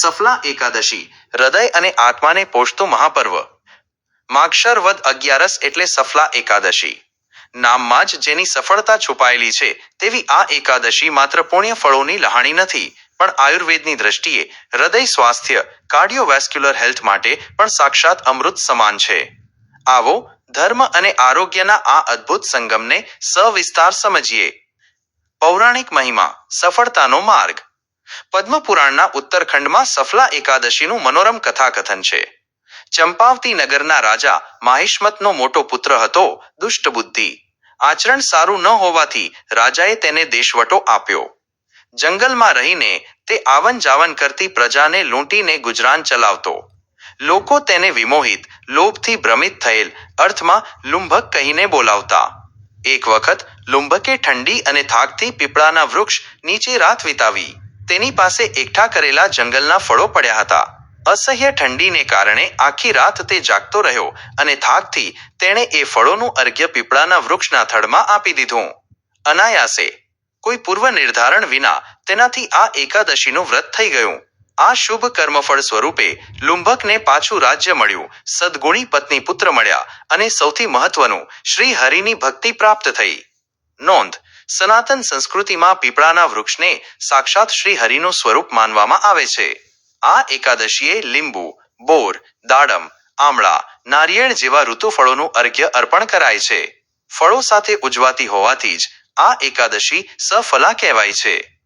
સફલા એકાદશી, હૃદય અને આત્માને પોષતું મહાપર્વ. માક્ષર વદ અગિયારસ એટલે સફલા એકાદશી. નામમાં જ જેની સફળતા છુપાયેલી છે તેવી આ એકાદશી માત્ર પુણ્ય ફળોની લહાણી નથી, પણ આયુર્વેદની દ્રષ્ટિએ હૃદય સ્વાસ્થ્ય, કાર્ડિયોવેસ્ક્યુલર હેલ્થ માટે પણ સાક્ષાત અમૃત સમાન છે. આવો, ધર્મ અને આરોગ્યના આ અદ્ભુત સંગમને સવિસ્તાર સમજીએ. પૌરાણિક મહિમા, સફળતાનો માર્ગ. પદ્મપુરાણના ઉત્તરખંડમાં સફલા એકાદશીનું મનોરમ કથાકથન છે. ચંપાવતી નગરના રાજા માહિષ્મતનો મોટો પુત્ર હતો દુષ્ટ બુદ્ધિ આચરણ સારું ન હોવાથી રાજાએ તેને દેશવટો આપ્યો. જંગલમાં રહીને તે આવન જાવન કરતી પ્રજાને લૂંટીને ગુજરાન ચલાવતો. લોકો તેને વિમોહિત, લોભથી ભ્રમિત થયેલ, અર્થમાં લુંભક કહીને બોલાવતા. એક વખત લુંભકે ઠંડી અને થાકથી પીપળાના વૃક્ષ નીચે રાત વિતાવી. તેની પાસે એકઠા કરેલા જંગલના ફળો પડ્યા હતા. અસહ્ય ઠંડીને કારણે આખી રાત તે જાગતો રહ્યો અને થાકથી તેણે એ ફળોનું અર્ઘ્ય પીપળાના વૃક્ષના થડમાં આપી દીધું. અનાયાસે, કોઈ પૂર્વ નિર્ધારણ વિના તેનાથી આ એકાદશીનું વ્રત થઈ ગયું. આ શુભ કર્મફળ સ્વરૂપે લુંભકને પાછું રાજ્ય મળ્યું, સદગુણી પત્ની પુત્ર મળ્યા અને સૌથી મહત્વનું, શ્રી હરિની ભક્તિ પ્રાપ્ત થઈ. નોંધ સનાતન સંસ્કૃતિમાં પીપળાના વૃક્ષને સાક્ષાત શ્રી હરિનું સ્વરૂપ માનવામાં આવે છે. આ એકાદશીએ લીંબુ, બોર, દાડમ, આમળા, નારિયેળ જેવા ઋતુફળોનું અર્ઘ્ય અર્પણ કરાય છે. ફળો સાથે ઉજવાતી હોવાથી જ આ એકાદશી સફલા કહેવાય છે.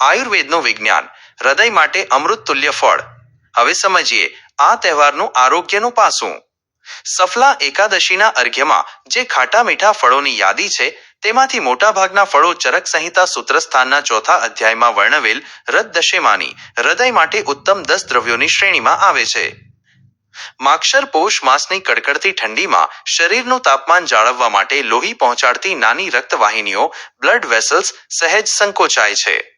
આયુર્વેદનું વિજ્ઞાન, હૃદય માટે અમૃત તુલ્ય ફળ. હવે સમજીએ આ તહેવારનું આરોગ્યનું પાસું. સફલા એકાદશીના અર્ઘ્યમાં જે ખાટા મીઠા ફળોની યાદી છે, તેમાંથી મોટાભાગના ફળો ચરક સંહિતા સૂત્રસ્થાનના ચોથા અધ્યાયમાં વર્ણવેલ રદદશેમાની હૃદય માટે ઉત્તમ દસ દ્રવ્યોની શ્રેણીમાં આવે છે. માક્ષર પોષ માસની કડકડતી ઠંડીમાં શરીરનું તાપમાન જાળવવા માટે લોહી પહોંચાડતી નાની રક્તવાહિનીઓ, બ્લડ વેસલ્સ સહેજ સંકોચાય છે.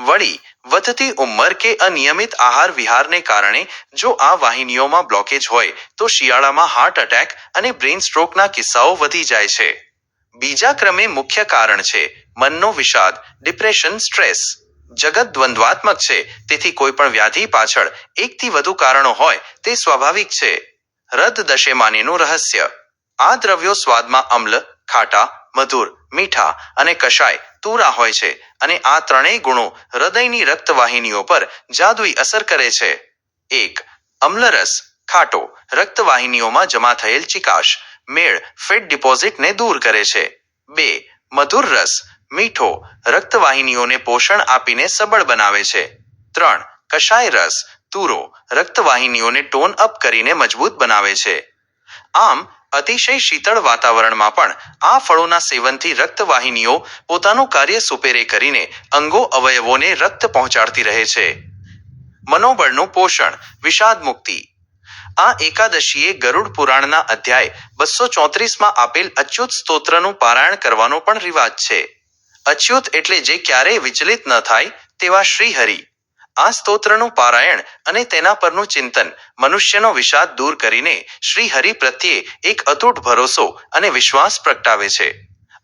વળી, વધતી ઉંમર કે અનિયમિત આહાર વિહારને કારણે જો આ વાહિનીઓમાં બ્લોકેજ હોય, તો શિયાળામાં હાર્ટ એટેક અને બ્રેઇન સ્ટ્રોકના કિસ્સાઓ વધી જાય છે. બીજા ક્રમે મુખ્ય કારણ છે, મનનો વિષાદ ડિપ્રેશન સ્ટ્રેસ જગત દ્વંદ્વાત્મક છે, તેથી કોઈ પણ વ્યાધિ પાછળ એકથી વધુ કારણો હોય, તે સ્વાભાવિક છે. રદ દશેમાનીનું રહસ્ય. આ દ્રવ્યો સ્વાદમાં અમ્લ, ખાટા, મધુર મીઠા અને કશાય તુરા હોય છે અને આ ત્રણેય ગુણો હૃદયની રક્તવાહિનીઓ પર જાદુઈ અસર કરે છે. એક, અમ્લરસ, ખાટો, રક્તવાહિનીઓમાં જમા થયેલ ચિકાશ, મેળ, ફેટ ડિપોઝિટને દૂર કરે છે. બે, મધુર રસ, મીઠો, રક્તવાહિનીઓને પોષણ આપીને સબળ બનાવે છે. ત્રણ, કશાય રસ, તુરો, રક્તવાહિનીઓને ટોન અપ કરીને મજબૂત બનાવે છે. આમ, અતિશય શીતળ વાતાવરણમાં પણ આ ફળોના સેવનથી રક્તવાહિનીઓ પોતાનું કાર્ય સુપેરે કરીને અંગો અવયવોને રક્ત પહોંચાડતી રહે છે. મનોબળનું પોષણ, વિષાદ મુક્તિ. આ એકાદશીએ ગરુડ પુરાણના અધ્યાય બસો ચોત્રીસમાં આપેલ અચ્યુત સ્તોત્રનું પારાયણ કરવાનો પણ રિવાજ છે. અચ્યુત એટલે જે ક્યારેય વિચલિત ન થાય તેવા શ્રી હરિ આ સ્તોત્રનું પારાયણ અને તેના પરનું ચિંતન મનુષ્યનો વિષાદ દૂર કરીને શ્રી હરિ પ્રત્યે એક અતૂટ ભરોસો અને વિશ્વાસ પ્રગટાવે છે.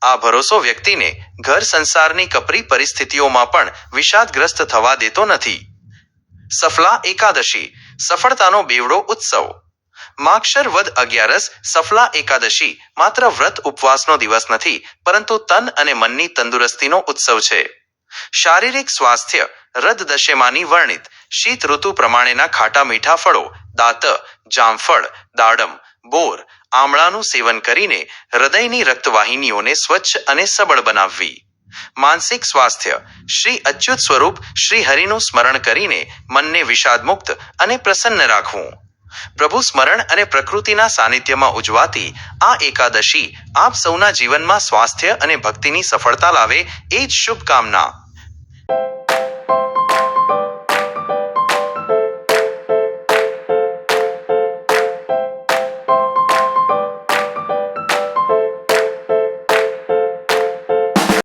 આ ભરોસો વ્યક્તિને ઘર સંસારની કપરી પરિસ્થિતિઓમાં પણ વિષાદગ્રસ્ત થવા દેતો નથી. સફલા એકાદશી, સફળતાનો બેવડો ઉત્સવ. માક્ષર વદ અગિયારસ, સફલા એકાદશી માત્ર વ્રત ઉપવાસનો દિવસ નથી, પરંતુ તન અને મનની તંદુરસ્તીનો ઉત્સવ છે. શારીરિક સ્વાસ્થ્ય રદ દશેમાની વર્ણિત. શીત ઋતુ પ્રમાણેના ખાટા મીઠા ફળો, દાત, જામફળ, દાડમ, બોર, આમળાનું સેવન કરીને હૃદયની રક્તવાહિનીઓને સ્વચ્છ અને સબળ બનાવવી. માનસિક સ્વાસ્થ્ય. શ્રી અચ્યુત સ્વરૂપ શ્રી હરિનું સ્મરણ કરીને મનને વિષાદમુક્ત અને પ્રસન્ન રાખવું. પ્રભુ સ્મરણ અને પ્રકૃતિના સાનિધ્યમાં ઉજવાતી આ એકાદશી આપ સૌના જીવનમાં સ્વાસ્થ્ય અને ભક્તિની સફળતા લાવે એ જ શુભકામના.